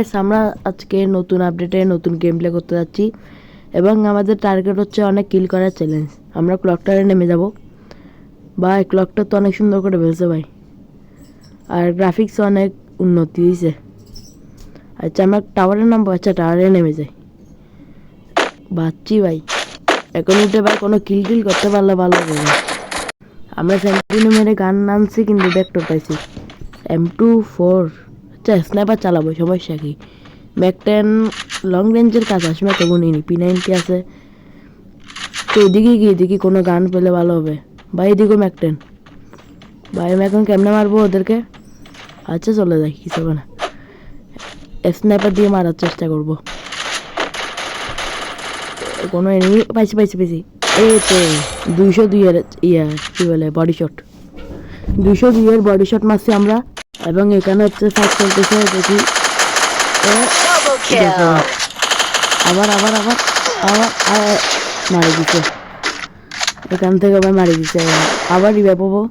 Guys, আমরা আজকে নতুন আপডেটে নতুন গেম প্লে করতে যাচ্ছি এবং আমাদের টার্গেট হচ্ছে অনেক কিল করার চ্যালেঞ্জ আমরা ক্লকটারে নেমে যাব। ভাই ক্লকটা তো অনেক সুন্দর করে ফেলছে ভাই। আর গ্রাফিক্স অনেক উন্নতি হয়েছে আচ্ছা আমরা টাওয়ারে নামবো। আচ্ছা টাওয়ারে নেমে যাই। বাচ্চি ভাই এখন উঠে ভাই কোনো কিল টিল করতে পারলে ভালো হবে আমরা সেন্টিনো মেরে গান নামছি কিন্তু ব্যাকটর পাইছি। এম টু ফোর আচ্ছা স্নাইপার চালাবো সমস্যা কি ম্যাক টেন লং রেঞ্জের কাজ আসবে তবু নিনি পি নাইনটি আছে। তো এদিকে গিয়ে, এদিকে কোনো গান পেলে ভালো হবে। ভাই এদিকেও ম্যাক টেন ভাই আমি এখন কেমনে মারবো ওদেরকে? আচ্ছা চলে যাই, কিছু হবে না। স্নাইপার দিয়ে মারার চেষ্টা করব। কোনো এনিমি পাইছি পাইছি পাইছি। এই তো, দুইশো দুইয়ের ইয়ে কী বলে বডি শট দুইশো দুইয়ের বডি শট মারছি আমরা। এবং এখানে হচ্ছে ফাইট চলতেছে দেখি. আবার আবার আবার আবার মারি দিছে। এখান থেকে আবার মারি দিছে। আবার রিভাইভ পাবো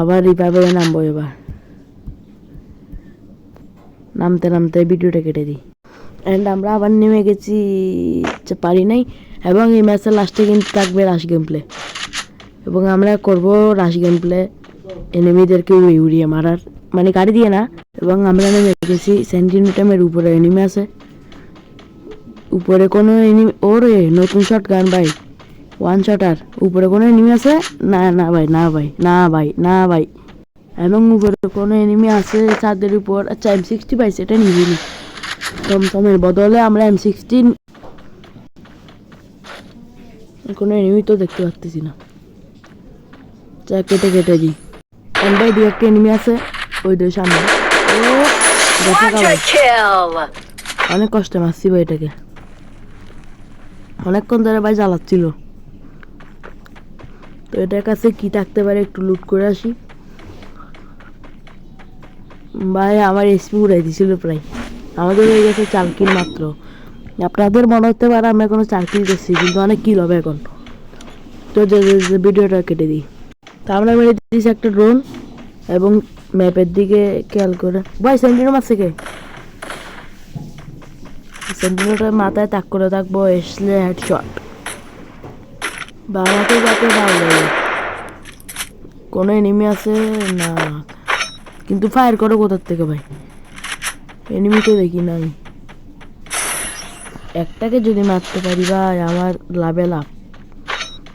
আবার রিভাইভ নামবো এবার। নামতে নামতে ভিডিওটা কেটে দিই। অ্যান্ড আমরা আবার নেমে গেছি পারি নাই। এবং এই ম্যাচের লাস্টে কিন্তু থাকবে রাশ গেম প্লে এবং আমরা করব রাশ গেম প্লে এনিমিদেরকে উড়িয়ে মারার মানে গাড়ি দিয়ে না, এবং আমরা নেমে গেছি উপরে এনিমি আছে। উপরে কোনো এনিমি নতুন শট গান ভাই ওয়ান শটার উপরে কোনো এনিমি আছে? না না ভাই না ভাই না ভাই না ভাই। এবং উপরে কোনো এনিমি আছে ছাদের উপর আচ্ছা এম সিক্সটি পাইছে এটা নিবিনি টমটমের বদলে আমরা এম সিক্সটিন কোনো এনিমি তো দেখতে পাচ্ছি না। চা কেটে কেটে দিই। ভাই দু একটা এনিমি আছে ওই দুই সামনে. অনেক কষ্টে মারছি ভাই এটাকে। অনেকক্ষণ ধরে ভাই জ্বালাচ্ছিল। তো এটার কাছে কি থাকতে পারে একটু লুট করে আসি। ভাই আমার এসপি উড়াই দিছিল প্রায়। আমাদের হয়ে গেছে চার কিল মাত্র। আপনাদের মনে হতে পারে আমরা কোনো চার কিল করছি কিন্তু অনেক কিল হবে এখন। তো ভিডিওটা কেটে দিই। আমরা মেরে দিয়েছি একটা ড্রোন এবং ম্যাপের দিকে খেয়াল করে। ভাই সেন্টিনো মারছে কে? সেন্টিনোটার মাথায় তাক করে থাকব, এসলে হেডশট বা আমাকে যাতে ভালো লাগে কোনো এনিমি আছে? না। কিন্তু ফায়ার করো কোথার থেকে ভাই? এনিমি তো দেখি না আমি একটাকে যদি মারতে পারি ভাই, আমার লাভে লাভ।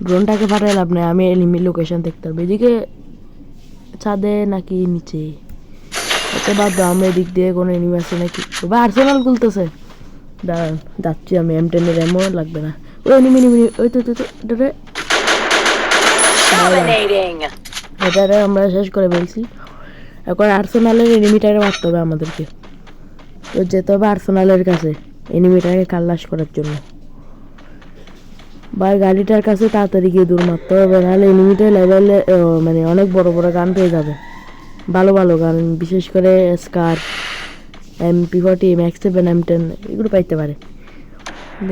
ড্রোনটাকে ফাটাই লাভ নেই আমি এনিমি লোকেশন দেখতে পারব এদিকে ছাদে নাকি নিচে? আচ্ছা বাদ দাও আমরা এদিক দিয়ে কোনো এনিমি আছে নাকি? বা আর্সেনাল খুলতেছে। দাঁড়ান যাচ্ছি আমি এম টেনের এমও লাগবে না। ওই এনিমি এনিমি ওই তো. এটারে আমরা শেষ করে ফেলছি। এখন আর্সেনালের এনিমিটারে মারতে হবে আমাদেরকে। তো যেতে হবে আর্সেনালের কাছে এনিমিটাকে খাল্লাস করার জন্য। বা গাড়িটার কাছে তাড়াতাড়ি গিয়ে দূর মারতে হবে, নাহলে এনিমিটা লেভেলে মানে অনেক বড় বড় গান পেয়ে যাবে। ভালো ভালো গান, বিশেষ করে SCAR MP forty max seven M ten এগুলো পাইতে পারে।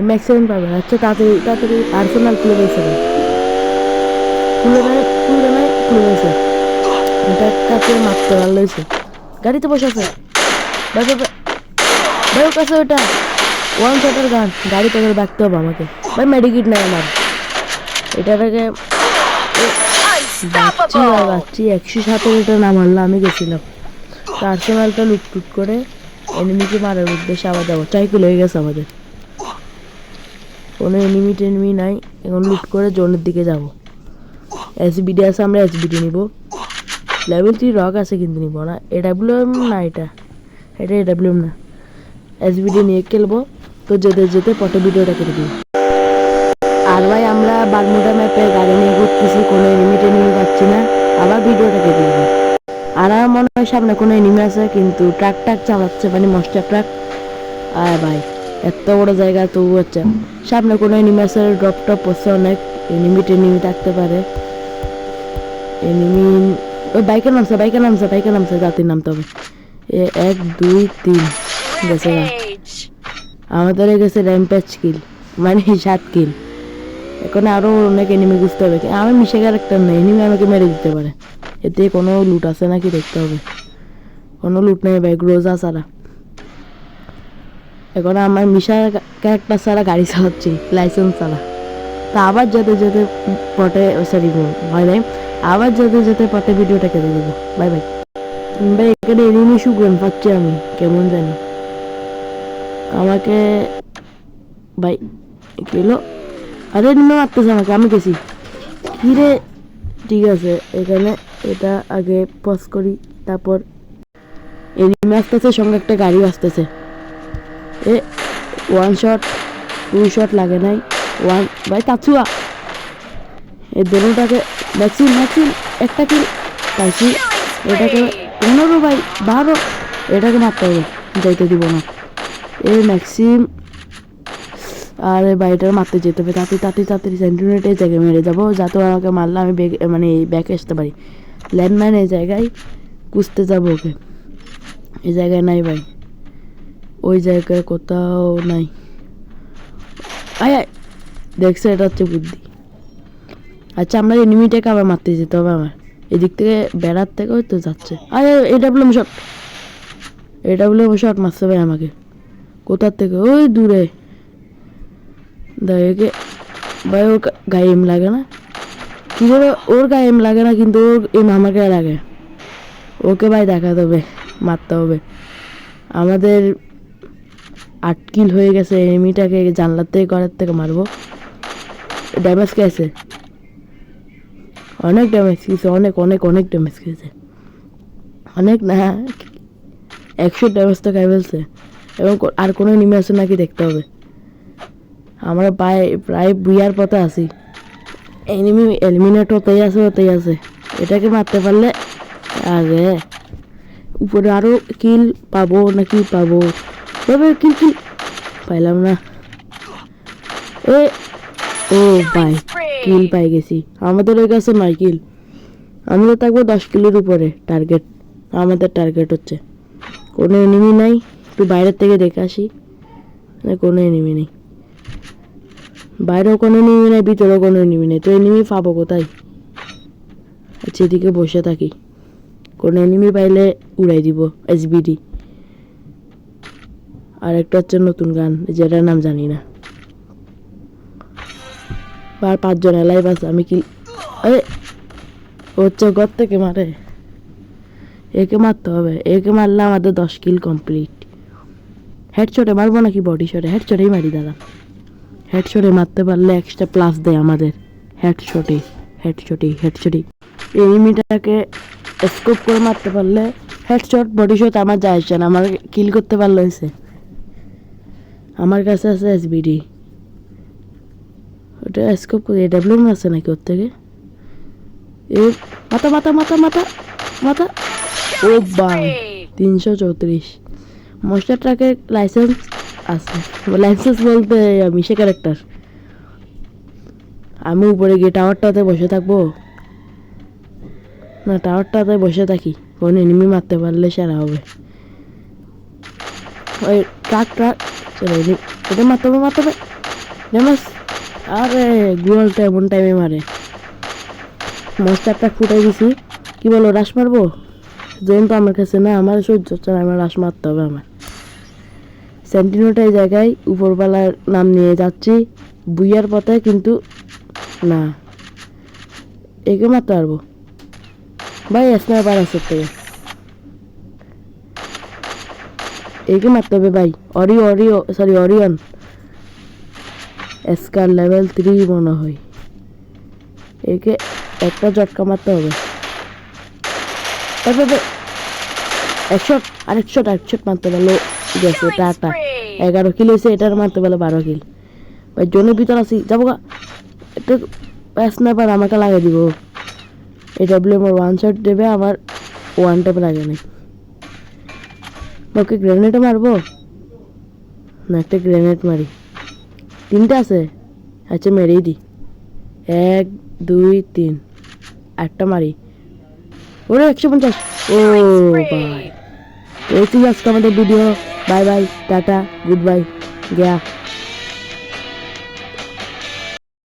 ম্যাক্স সেভেন পাবে আচ্ছা তাড়াতাড়ি তাড়াতাড়ি আর্সেনাল খুলে পেয়েছে খুলে খুলে খুলে এটা কাছে মারতে ভালো হয়েছে গাড়িতে বসে আছে। ভাই কাছে ওটা ওয়ান শটের গান, গাড়ি থেকে রাখতে হবে আমাকে। ভাই মেডিকিট নেই আমার। আর Unstoppable. বাচ্চি একশো সাতের এটা নাম হারলে আমি গেছিলাম। তো আর্সেনালটা লুটটুট করে এনিমিকে মারার উদ্দেশ্যে আবার যাব। চাইকেল হয়ে গেছে আমাদের। কোনো এনিমি টেনিমি নাই, এখন লুট করে জোনের দিকে যাব। এসবিডি আছে, আমরা এসবিডি নিব। লেভেল থ্রি রক আছে কিন্তু নিব না। এডাব্লিউএম না এটা। এটা এডাব্লিউএম না। এসবিডি নিয়ে খেলব। তো যেতে যেতে পটে ভিডিওটা কেটে দিই। আর ভাই, আমরা বারমুডা ম্যাপে গাড়ি নিয়ে ঘুরতেছি, কোনো এনিমি নিয়ে পাচ্ছি না, আবার ভিডিওটা কেটে দিব। আর আমার মনে হয় সামনে কোনো এনিমি আছে, কিন্তু ট্রাক ট্রাক চালাচ্ছে মানে মস্টার ট্রাক আয় ভাই, এত বড় জায়গা তবু হচ্ছে। সামনে কোনো এনিমি আছে ড্রপ টপ পড়ছে অনেক এনিমি টেনিমি থাকতে পারে। এনিমি ওই বাইকে নামছে বাইকে নামছে বাইকে নামছে, জাতির নামতে হবে এ এক, দুই, তিন, গেছে গা। আমাদের গেছে র্যাম্পেজ কিল মানে সাত কিল এখন আরও অনেক এনিমি বুঝতে হবে। আমি মিশে ক্যারেক্টার নেই এনিমি আমাকে মেরে দিতে পারে। এতে কোনো লুট আছে নাকি দেখতে হবে। কোনো লুট নেই ভাই গ্রোজা ছাড়া। এখন আমার মিশা ক্যারেক্টার ছাড়া গাড়ি চালাচ্ছি লাইসেন্স ছাড়া। তা আবার যেতে যেতে পটে সরি হয় নাই। আবার যেতে যেতে পটে ভিডিওটা কেটে দেবো বাই বাই ভাই, এখানে এনিমি শুকরেন পাচ্ছি আমি, কেমন জানি। আমাকে, ভাই কেলো আরে এনিমি মারতেছে আমাকে, আমি গেছি। কী রে ঠিক আছে, এখানে এটা আগে পজ করি, তারপর এনিমি আসতেছে, সঙ্গে একটা গাড়ি আসতেছে। এ ওয়ান শট টু শট লাগে নাই। ওয়ান ভাই তাছুয়া এ দুটাকে ভ্যাকসিন ভ্যাকসিন একটা কিল পাইছি এটাকে পনেরো, ভাই, বারো। এটাকে মারতে হবে, যাইতে দিব না। এই ম্যাক্সিম। আরে বাড়িটা মারতে যেতে হবে। তাড়াতাড়ি তাড়াতাড়ি তাড়াতাড়ি সেন্টিমিটার এই জায়গায় মেরে যাব। যাতে আমাকে মারলে আমি বেগ মানে ব্যাকে আসতে পারি। ল্যান্ডম্যান এই জায়গায় কুঁচতে যাব ওকে। এই জায়গায় নাই ভাই। ওই জায়গায় কোথাও নাই। আয় আয়। দেখছে, এটা হচ্ছে বুদ্ধি। আচ্ছা আমরা এনিমিটাকে আবার মারতে যেতে হবে আমার এদিক থেকে বেড়ার থেকে তো যাচ্ছে। আরে এটা বললাম শট এটা বলে শট মারতে ভাই আমাকে। কোথার থেকে? ওই দূরে। দেখে ভাই, ওর গায়ে এম লাগে না। কি করে ওর গায়ে এম লাগে না, কিন্তু ওর এম গায়ে লাগে। ওকে ভাই দেখাতে হবে, মারতে হবে। আমাদের আট কিল হয়ে গেছে এমিটাকে জানলার থেকে ঘরের থেকে মারবো। ড্যামেজ খেয়েছে। অনেক ড্যামেজ খেয়েছে, অনেক অনেক অনেক ড্যামেজ খেয়েছে। অনেক না, একশো ড্যামেজ তো খাই ফেলছে। এবং আর কোনো নিমে আছে নাকি দেখতে হবে। আমরা প্রায় প্রায় বুয়ার পথে আছি। এনিমি এলিমিনেট হতেই আছে হতেই আছে। এটাকে মারতে পারলে আগে উপরে আরও কিল পাবো নাকি পাবো? তবে কিল কিল পাইলাম না। এ, ও ভাই কিল পাই গেছি। আমাদের ওই কাছে নয় কিল আমাদের থাকব দশ কিলোর উপরে টার্গেট আমাদের টার্গেট হচ্ছে। কোনো এনিমি নাই। একটু বাইরের থেকে দেখে আসি। না, কোনো এনিমি নেই। বাইরেও কোনো এনিমি নেই ভিতরেও কোনো এনিমি নেই। তো এনিমি পাবো কোথায়? আচ্ছা এদিকে বসে থাকি। কোনো এনিমি পাইলে উড়াই দিব এস এসবিডি আর একটা হচ্ছে নতুন গান যেটার নাম জানি না। আর পাঁচজন এলাই বাস আমি কি হচ্ছে ঘর থেকে মারে। একে মারতে হবে একে মারলে আমাদের দশ কিল কমপ্লিট হেড শটে মারবো নাকি বডি শটে হেড শটেই মারি, দাদা। হেড শটে মারতে পারলে এক্সট্রা প্লাস দেয় আমাদের। হেড শটে হেড শটে হেড শটে এনিমিটাকে স্কোপ করে মারতে পারলে হেড শট বডি শট আমার যায় আসে না। আমার কিল করতে পারলে হয়েছে। আমার কাছে আছে এসবিডি ওটা স্কোপ করে ডাব্লিউএম আছে নাকি ওর থেকে? এ, মাথা মাথা মাথা মাথা মাথা। ও বাই, তিনশো চৌত্রিশ। মশলা ট্রাকের লাইসেন্স আছে। লাইসেন্স বলতে মিশে ক্যারেক্টার আমি উপরে গিয়ে টাওয়ারটাতে বসে থাকব। না টাওয়ারটাতে বসে থাকি। কোন এনিমি মারতে পারলে সেরা হবে। ওই ট্রাক ট্রাক এটা মারতে হবে মারতে হবে। ড্যামেজ আরে গুগলটা এমন টাইমে মারে। মশলা ট্রাক ফুটাই দিছি। কি বলো রাস মারবো? জোন তো আমার কাছে না, আমার সহ্য হচ্ছে না, আমার রাস মারতে হবে আমার। সেন্টিনোটা এই জায়গায় উপরবেলার নাম নিয়ে যাচ্ছি, বুইয়ার পথে কিন্তু না। একে মারতে পারব? ভাই স্নাইপার আছে থেকে একে মারতে হবে ভাই। অরি অরিও সরি অরিয়ন। স্কার লেভেল থ্রি মনে হয়। একে একটা জটকা মারতে হবে। তারপরে একশো আরেক শট মারতে পারল। গেছে টাটা এগারো কিল হয়েছে এটার মারতে পারল বারো কিল ভাই জনের ভিতর আছি যাব গা। একটু স্নাইপার আমাকে লাগিয়ে দিব। এই ডাব্লিউ আমার ওয়ান শট দেবে আমার ওয়ান টাইপ লাগে না ওকে গ্রেনেডও মারবো? না একটা গ্রেনেড মারি। তিনটা আছে? আচ্ছা মেরেই দিই এক দুই তিন। একটা মারি। ওরে একশো পঞ্চাশ। ও বাই এই ছিল আজকে আমাদের video bye bye tata good bye গিয়া।